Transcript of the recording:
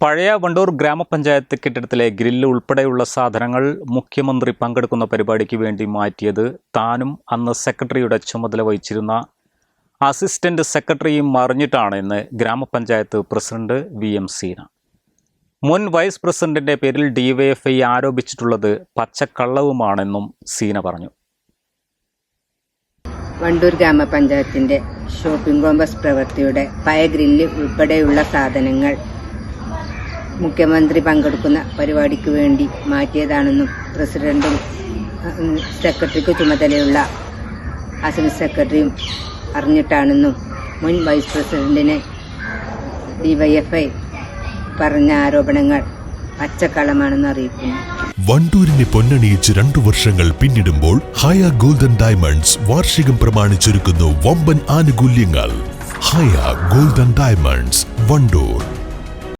പഴയ വണ്ടൂർ ഗ്രാമപഞ്ചായത്ത് കെട്ടിടത്തിലെ ഗ്രില്ല് ഉൾപ്പെടെയുള്ള സാധനങ്ങൾ മുഖ്യമന്ത്രി പങ്കെടുക്കുന്ന പരിപാടിക്ക് വേണ്ടി മാറ്റിയത് താനും അന്ന് സെക്രട്ടറിയുടെ ചുമതല വഹിച്ചിരുന്ന അസിസ്റ്റന്റ് സെക്രട്ടറിയും മറിഞ്ഞിട്ടാണ് എന്ന് ഗ്രാമപഞ്ചായത്ത് പ്രസിഡന്റ് വി എം സീന. മുൻ വൈസ് പ്രസിഡന്റിന്റെ പേരിൽ ഡിവൈഎഫ്ഐ ആരോപിച്ചിട്ടുള്ളത് പച്ചക്കള്ളവുമാണെന്നും സീന പറഞ്ഞു. വണ്ടൂർ ഗ്രാമപഞ്ചായത്തിന്റെ ഷോപ്പിംഗ് കോംപ്ലക്സ് പ്രവൃത്തിയുടെ പയ ഗ്രില്ല് ഉൾപ്പെടെയുള്ള സാധനങ്ങൾ മുഖ്യമന്ത്രി പങ്കെടുക്കുന്ന പരിപാടിക്ക് വേണ്ടി മാറ്റിയതാണെന്നും പ്രസിഡന്റും സെക്രട്ടറിക്ക് ചുമതലയുള്ള അസിസ്റ്റന്റ് സെക്രട്ടറിയും അറിഞ്ഞിട്ടാണെന്നും മുൻ വൈസ് പ്രസിഡന്റിനെ ഡിവൈഎഫ്ഐ പറഞ്ഞ ആരോപണങ്ങൾ പച്ചക്കളമാണെന്ന് അറിയിക്കുന്നു. വണ്ടൂരിനെ പൊന്നണിയിച്ച് രണ്ടു വർഷങ്ങൾ പിന്നിടുമ്പോൾ ഹയ ഗോൾഡൻ ഡയമണ്ട്സ് വാർഷികം പ്രമാണിച്ചൊരുക്കുന്നു വമ്പൻ ആനുകൂല്യങ്ങൾ. Haya golden diamonds Wandoor.